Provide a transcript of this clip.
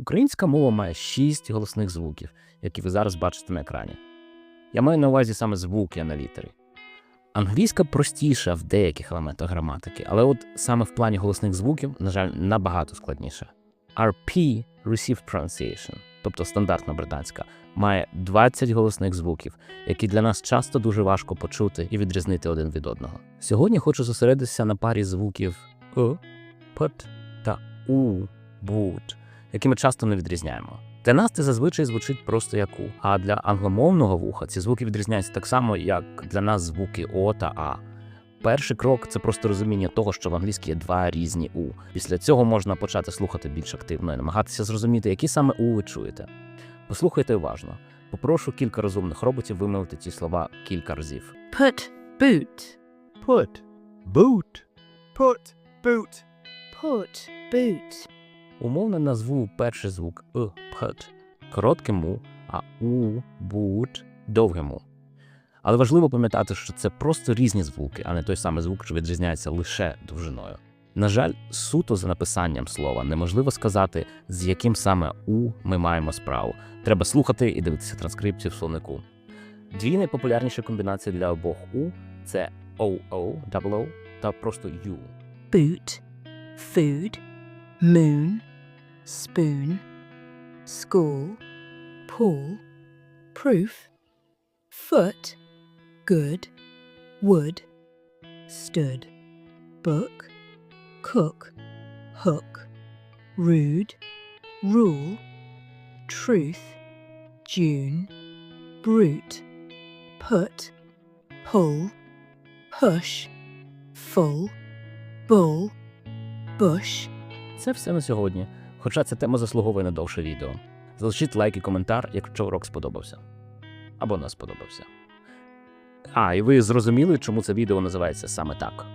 Українська мова має шість голосних звуків, які ви зараз бачите на екрані. Я маю на увазі саме звуки, а не літери. Англійська простіша в деяких елементах граматики, але от саме в плані голосних звуків, на жаль, набагато складніша. RP Received Pronunciation, тобто стандартна британська, має 20 голосних звуків, які для нас часто дуже важко почути і відрізнити один від одного. Сьогодні хочу зосередитися на парі звуків «о», «пт» та «у», «бут», які ми часто не відрізняємо. Для нас це зазвичай звучить просто як «у», а для англомовного вуха ці звуки відрізняються так само, як для нас звуки О та А. Перший крок це просто розуміння того, що в англійській є два різні У. Після цього можна почати слухати більш активно і намагатися зрозуміти, які саме У ви чуєте. Послухайте уважно. Попрошу кілька розумних роботів вимовити ці слова кілька разів. Put, boot. Put. Boot. Put. Boot. Put, boot. Умовно назву перший звук «ы» «пхт» коротким а «у», «бут» довгим «у». Але важливо пам'ятати, що це просто різні звуки, а не той самий звук, що відрізняється лише довжиною. На жаль, суто за написанням слова неможливо сказати, з яким саме «у» ми маємо справу. Треба слухати і дивитися транскрипцію в словнику. Дві найпопулярніші комбінації для обох «у» – це «oo», «double та просто «ю». Boot. Food. Moon. Spoon. School. Pool. Proof. Foot. Good. Wood. Stood. Book. Cook. Hook. Rude. Rule. Truth. June. Brute. Put. Pull. Push. Full. Bull. Bush. Це все на сьогодні. Хоча ця тема заслуговує на довше відео. Залишіть лайк і коментар, якщо урок сподобався. Або не сподобався. А, і ви зрозуміли, чому це відео називається саме так.